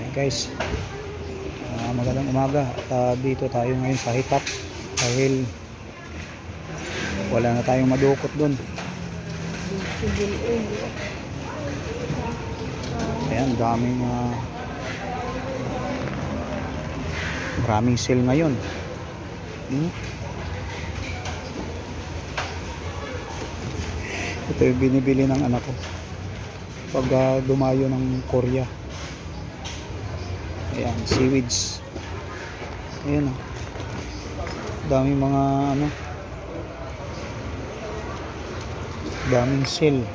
Ayan guys. Ah, magandang umaga. At ah, dito tayo ngayon sa Hitap dahil wala na tayong madukot doon. Ayan, daming ah, maraming sale ngayon. Hmm? Ito yung binibili ng anak ko pag ah, dumayo ng Korea. Ayan, seaweeds. Ayan o. Daming mga ano. Daming sale.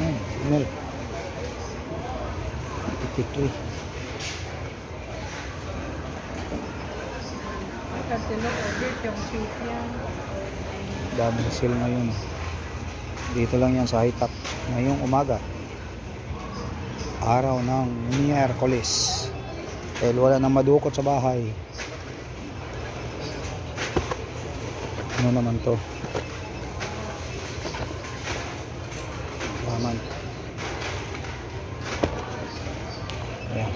Ayan, milk. 53. Kasi no, order yung shoot yan. Daming sale ngayon. oh. Dito lang yan sa Hitap. Ngayong umaga. Araw ng Miyerkules. Dahil wala nang madukot sa bahay. Ano naman to? Laman. Ayan.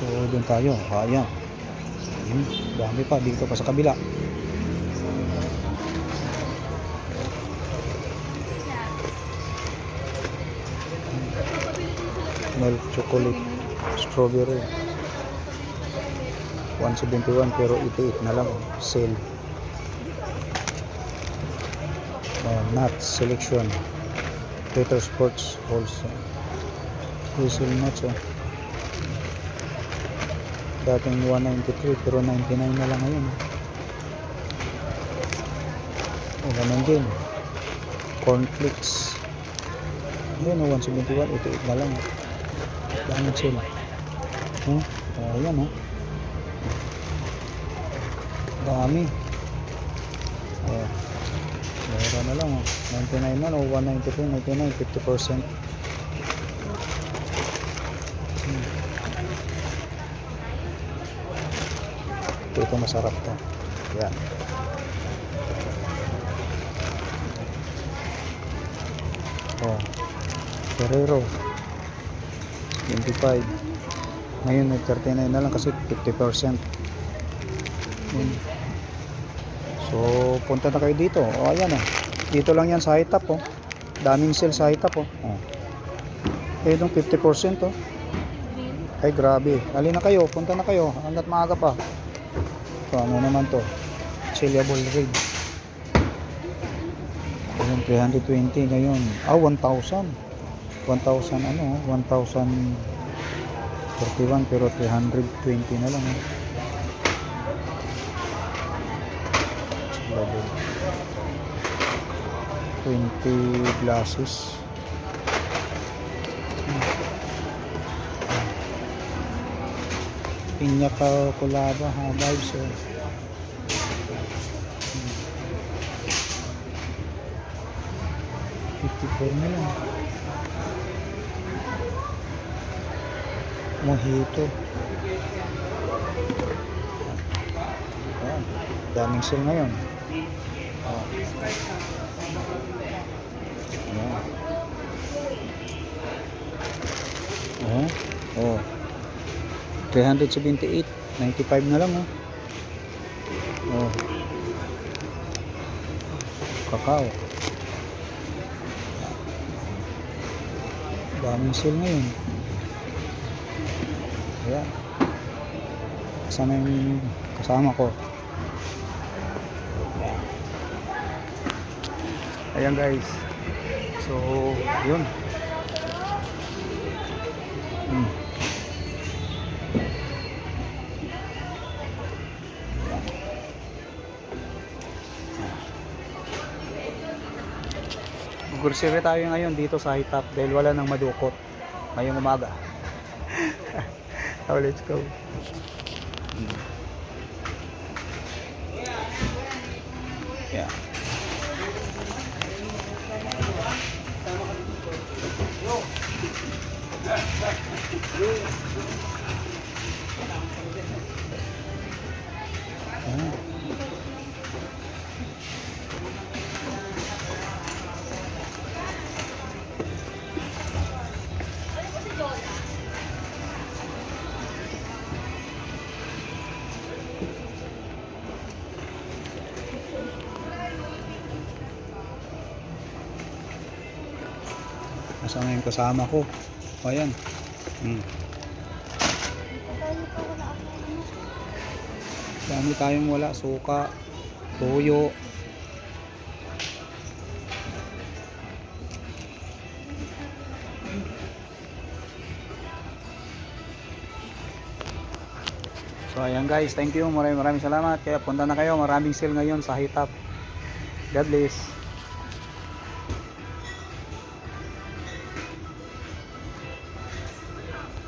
So, doon tayo. Ayan. Dami pa dito pa sa kabila. Milk chocolate strawberry 171 pero 88 na lang oh. sale oh, nuts selection Peter Sports also Hazel nuts oh. dating 193 pero 99 na lang ngayon oh. oh ganun din cornflakes Ayan o, 171, 88 na lang. oh. Dami sila. Oh, oh, ayan o. Dami. Oh. Mura na lang o. 99 man o, 192, 99, 50%. Hmm. Ito, ito masarap to. Ayan. Oh. Ferrero 25 ngayon may 39 na lang kasi 50% Yun. so punta na kayo dito o ayan oh. dito lang yan sa Hitap oh. daming sale sa Hitap oh. oh. eh itong 50% oh. ay grabe halina kayo punta na kayo hanggat maaga pa so ano naman to chillable rig Ayun, 320 ngayon ah 1,000 1,000 ano, 1,041 pero 320 na lang. Eh. Level. 20 glasses. Pinya ka kulaba ha vibes eh. Fifty-four na. Mojito. Ayan. Daming sale ngayon. Oh. Ayan. Oh. Oh. 378. 95 na lang oh. Oh. Kakao. Daming sale ngayon. Ayan. Kasama yung kasama ko. Ayan. Guys. So, yun. Hmm. Tayo ngayon dito sa Hitap dahil wala nang madukot ngayong umaga. Let's go. Yeah. Kasama yung kasama ko. O, ayan. Hmm. Dami tayong wala. Suka, tuyo. So ayan guys, thank you. Maraming maraming salamat. Kaya punta na kayo. Maraming sale ngayon sa Hitap. God bless.